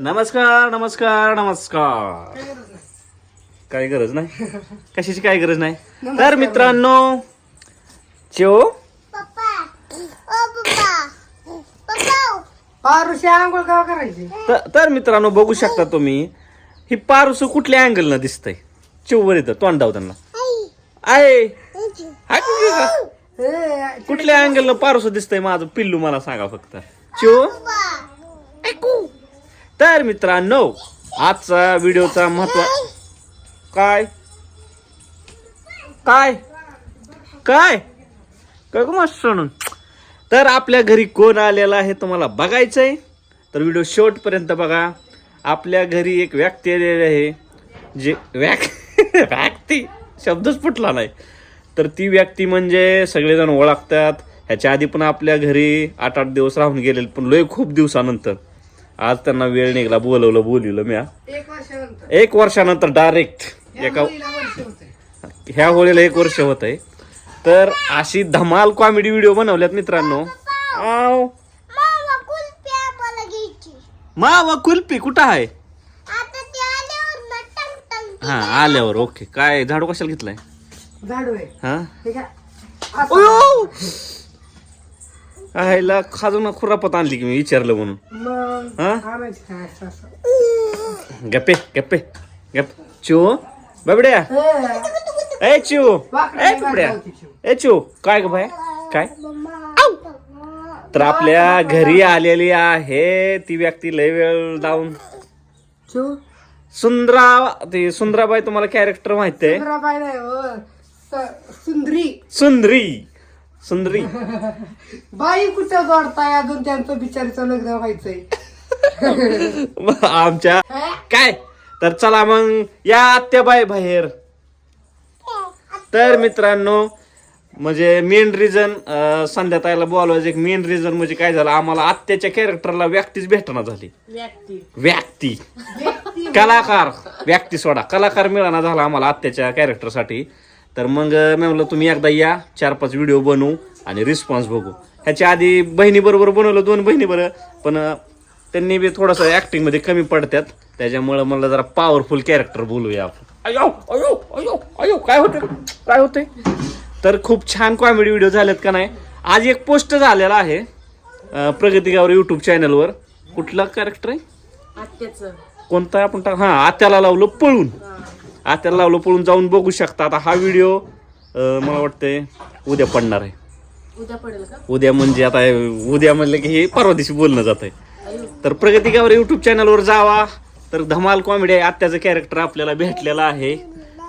नमस्कार नमस्कार नमस्कार. काय गरज नाही? कशाची काय गरज नाही? तर मित्रांनो चो पप्पा. ओ पप्पा. पप्पा पारुशी आंघोळ का करायची? त- तर मित्रांनो बघू शकता तुम्ही ही पारूस कुठल्या अँगल न दिसतंय? चिववर येतं तोंडाव त्यांना. आहे हाय कुठली का? ए, कुठल्या अँगल न पारूस दिसतंय माझं पिल्लू मला सांगा फक्त. चिव. ऐकू. तर मित्रांनो आजचा व्हिडिओचा महत्त्व काय? काय? काय? काय मस्त सोडून तर आपल्या घरी कोण आलेला आहे तुम्हाला बघायचंय? तर व्हिडिओ शेवटपर्यंत बघा. आपल्या घरी एक व्यक्ती आलेली आहे जे व्यक् व्यक्ती? शब्दच फुटला नाही. तर ती व्यक्ती म्हणजे सगळेजण ओळखतात. ह्याच्या आधी पण आपल्या घरी आठ आठ दिवस राहून गेलेले पण लय खूप दिवसानंतर. आज त्यांना वेळ निघाला बोलवलं बोलवलं म्या. एक वर्षानंतर. एक वर्षानंतर डायरेक्ट या एका. ह्या होळीला एक वर्ष होत आहे तर अशी धमाल कॉमेडी व्हिडिओ बनवल्यात मित्रांनो. आव. मा वा कुल्फी कुठं आहे? आता ते आल्यावर ना टंग टंग हा आल्यावर ओके. काय झाडू कशाला घेतलाय? झाडू आहे. हा? आईला खाजून खुरापत आणली की मी विचारलं म्हणून. मग हा? आणायची काय असं असं. गप्पे गप्पे गप चिव बाबड्या. ए, ए चिव ए बाबड्या. ए चिव काय ग भाय काय? तर आपल्या घरी आलेली आहे ती व्यक्ती लय वेळ चू सुंदरा ती सुंदराबाई तुम्हाला कॅरेक्टर माहिती आहे. सुंदराबाई नाही हो. स- सुंदरी. सुंदरी. सुंदरी. बाई कुठं जोडताय? अजून त्यांचं बिचारीचं लग्न व्हायचंय. आमच्या? काय? तर चला मग या आत्याबाई बाहेर. तर मित्रांनो म्हणजे मेन रिझन संध्याताईला बोलवायचं एक मेन रिझन म्हणजे काय झालं? आम्हाला आत्याच्या कॅरेक्टरला व्यक्तीच भेटना झाली. व्यक्ती. कलाकार. व्यक्ती सोडा. कलाकार मिळाना झाला आम्हाला आत्याच्या कॅरेक्टरसाठी तर मग मी म्हणलं तुम्ही एकदा या चार पाच व्हिडिओ बनवू आणि रिस्पॉन्स बघू. ह्याच्या आधी बहिणी बरोबर बनवलं दोन बहिणी बरं. पण त्यांनी बी थोडंसं ऍक्टिंगमध्ये कमी पडतात त्याच्यामुळं म्हणलं जरा पॉवरफुल कॅरेक्टर बोलूया आपण. अयो अयो अयो अयो काय होते काय होते तर खूप छान कॉमेडी व्हिडिओ झालेत का नाही? आज एक पोस्ट झालेला आहे अं, प्रगतीगावर युट्यूब चॅनलवर कुठला कॅरेक्टर आहे? कोणता आपण टाक? हा आत्याला लावलं पळून. आत्याला लावलं पळून जाऊन बघू शकता. आता हा व्हिडिओ मला वाटतंय उद्या पडणार आहे. उद्या पडेल का? उद्या म्हणजे आता उद्या म्हणलं की हे परवा दिवशी बोलणं जात आहे तर प्रगतीगावर युट्यूब चॅनलवर जावा. तर धमाल कॉमेडी आहे. आत्याचं कॅरेक्टर आपल्याला भेटलेलं आहे.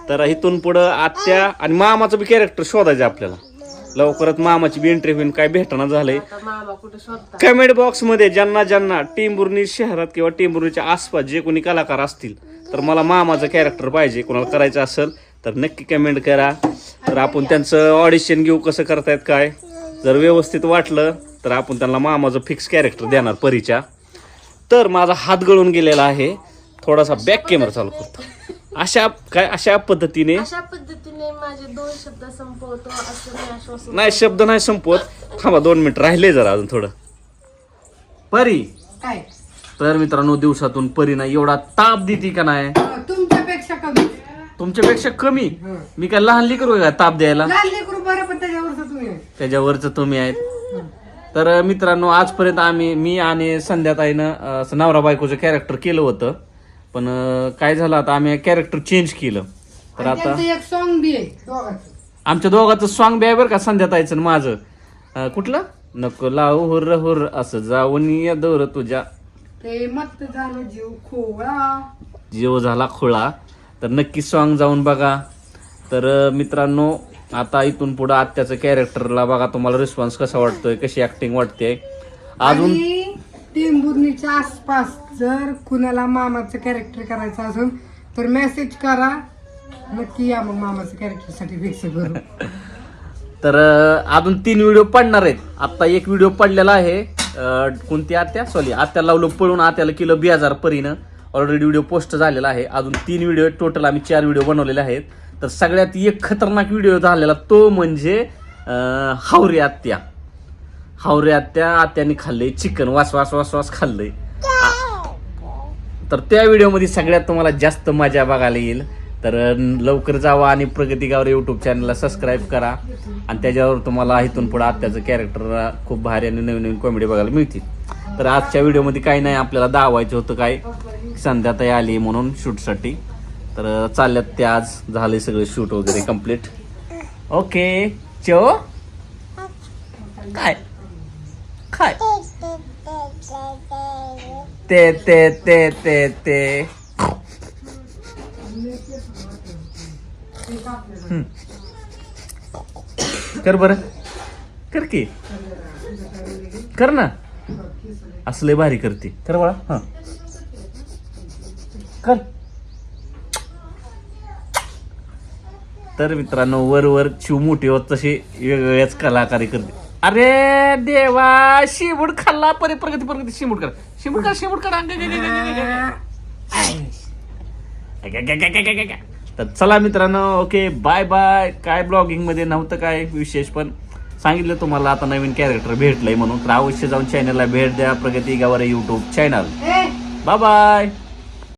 तर इथून पुढं आत्या आणि मामाचं बी कॅरेक्टर शोधायचं आपल्याला. लवकरात मामाची बी एंट्री होईन काय भेटणं झालंय. कमेंट बॉक्समध्ये ज्यांना ज्यांना टेंभुर्णी शहरात किंवा टेंभुर्णीच्या आसपास जे कोणी कलाकार असतील तर मला मामाचं कॅरेक्टर पाहिजे कोणाला करायचं असेल तर नक्की कमेंट करा. तर आपण त्यांचं ऑडिशन घेऊ कसं करतायत काय. जर व्यवस्थित वाटलं तर आपण त्यांना मामाचं फिक्स कॅरेक्टर देणार परीच्या. तर माझा हात गळून गेलेला आहे. थोडासा बॅक कॅमेरा चालू करतो. अशा काय अशा पद्धतीने अशा पद्धतीने माझे दोन शब्द संपवतो असं मी आश्वासन नाही शब्द नाही संपवत. थांबा दोन मिनिट राहिले जरा अजून थोडं. परी. काय? तर मित्रांनो दिवसातून परी नाही. एवढा ताप देते का नाही? तुमच्यापेक्षा कमी. तुमच्यापेक्षा कमी. मी काय लहान लेकरू आहे का ताप द्यायला? लहान लेकरू बरं पण त्याच्यावरच तुम्ही आहे. त्याच्यावरच तुम्ही आहेत. तर मित्रांनो आजपर्यंत आम्ही मी आणि संध्याताईनं अं, असं नवरा बायकोचं कॅरेक्टर केलं होतं. पण अं, काय झालं आता? आम्ही कॅरेक्टर चेंज केलं. तर आणि आता त्यांचं एक सॉंग बी आहे दोघांचं. आमच्या दोघांचं सॉंग बी आहे बरं का संध्याताईचं आणि माझं. अं, कुठलं? नको लावू हुर हुर असं जाऊन या दोर तुझ्या. प्रेमात झालं जीव खोळा. जीव झाला खोळा. तर नक्की सॉन्ग जाऊन बघा. तर मित्रांनो आता इथून पुढं आत्याचं कॅरेक्टरला बघा तुम्हाला रिस्पॉन्स कसा वाटतोय कशी ऍक्टिंग वाटते अजून आणि टेंभुर्णीच्या आसपास जर कुणाला मामाचं कॅरेक्टर करायचं असेल तर मेसेज करा. नक्की या मग मामाचं कॅरेक्टरसाठी फिक्स करू. तर अजून तीन व्हिडिओ पडणार आहेत. आता एक व्हिडिओ पडलेला आहे. कोणती आत्या? सॉरी आत्या लावलं पळून आत्याला केलं बी हजार परीनं. ऑलरेडी व्हिडिओ पोस्ट झालेला आहे. अजून तीन व्हिडिओ टोटल आम्ही चार व्हिडिओ बनवलेले आहेत. तर सगळ्यात एक खतरनाक व्हिडिओ झालेला तो म्हणजे हावरे आत्या. हावरे आत्या आत्याने खाल्लंय चिकन वास वास वास वास खाल्लंय. तर त्या व्हिडिओमध्ये सगळ्यात तुम्हाला जास्त मजा बघायला येईल. तर लवकर जावा आणि प्रगती गावर यूट्यूब चॅनलला सबस्क्राईब करा. आणि त्याच्यावर तुम्हाला इथून पुढे आत्याचं कॅरेक्टर खूप भारी आणि नवीन नवीन कॉमेडी बघायला मिळतील. तर आजच्या व्हिडिओमध्ये काही नाही आपल्याला दावायचं होतं काय? संध्याताई आली म्हणून शूटसाठी तर चालल्यात ते आज. झाले सगळं शूट वगैरे कंप्लीट ओके चो काय? काय? ते ते ते ते ते. कर बर. कर की. कर ना. असले भारी करते. कर बाळा. हा. कर. तर मित्रांनो वर वर शिव मोठी होत तशी वेगवेगळ्याच कलाकारी करते. अरे देवा शिबूड खाल्ला. परे प्रगती प्रगती शिमूड कर. शिमूड कर शिमूड कर. तर चला मित्रांनो ओके बाय बाय काय ब्लॉगिंगमध्ये नव्हतं काय विशेष पण सांगितलं तुम्हाला आता नवीन कॅरेक्टर भेटलंय म्हणून. तर अवश्य जाऊन चॅनलला भेट द्या Pragati Gaware YouTube channel bye bye